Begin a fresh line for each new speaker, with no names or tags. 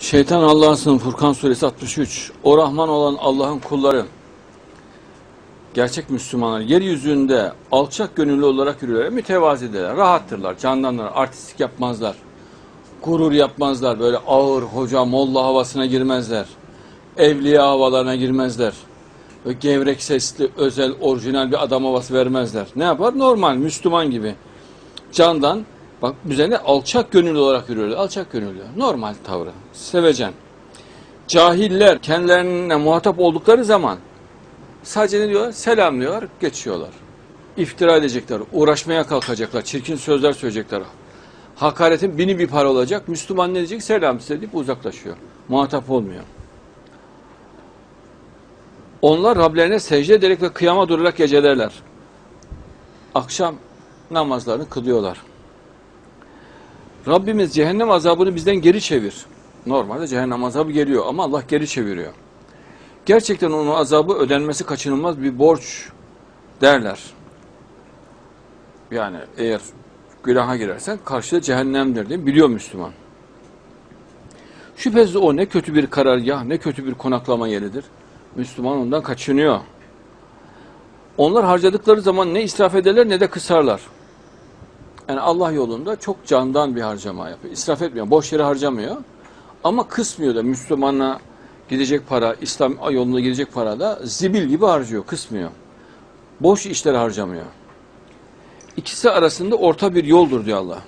Şeytan Allah'ın Furkan suresi 63. O Rahman olan Allah'ın kulları, gerçek Müslümanlar yeryüzünde alçak gönüllü olarak yürürler, mütevazideler, rahattırlar, candanlar, artistik yapmazlar, gurur yapmazlar, böyle ağır hoca, molla havasına girmezler, evliya havalarına girmezler, böyle gevrek sesli, özel, orijinal bir adam havası vermezler. Ne yapar? Normal, Müslüman gibi. Candan, bak üzerine alçak gönüllü olarak yürüyorlar. Alçak gönüllü. Normal tavrı. Sevecen. Cahiller kendilerine muhatap oldukları zaman sadece ne diyorlar? Selamlıyorlar, geçiyorlar. İftira edecekler, uğraşmaya kalkacaklar, çirkin sözler söyleyecekler. Hakaretin bini bir para olacak. Müslüman ne diyecek? Selam size deyip uzaklaşıyor. Muhatap olmuyor. Onlar Rablerine secde ederek ve kıyama durarak gecelerler. Akşam namazlarını kılıyorlar. Rabbimiz cehennem azabını bizden geri çevir. Normalde cehennem azabı geliyor ama Allah geri çeviriyor. Gerçekten onun azabı ödenmesi kaçınılmaz bir borç derler. Yani eğer günaha girersen karşıda cehennemdir diye biliyor Müslüman. Şüphesiz o ne kötü bir karargah, ne kötü bir konaklama yeridir. Müslüman ondan kaçınıyor. Onlar harcadıkları zaman ne israf ederler ne de kısarlar. Yani Allah yolunda çok candan bir harcama yapıyor. İsraf etmiyor, boş yere harcamıyor. Ama kısmıyor da Müslümana gidecek para, İslam yolunda gidecek para da zibil gibi harcıyor, kısmıyor. Boş işlere harcamıyor. İkisi arasında orta bir yoldur diyor Allah.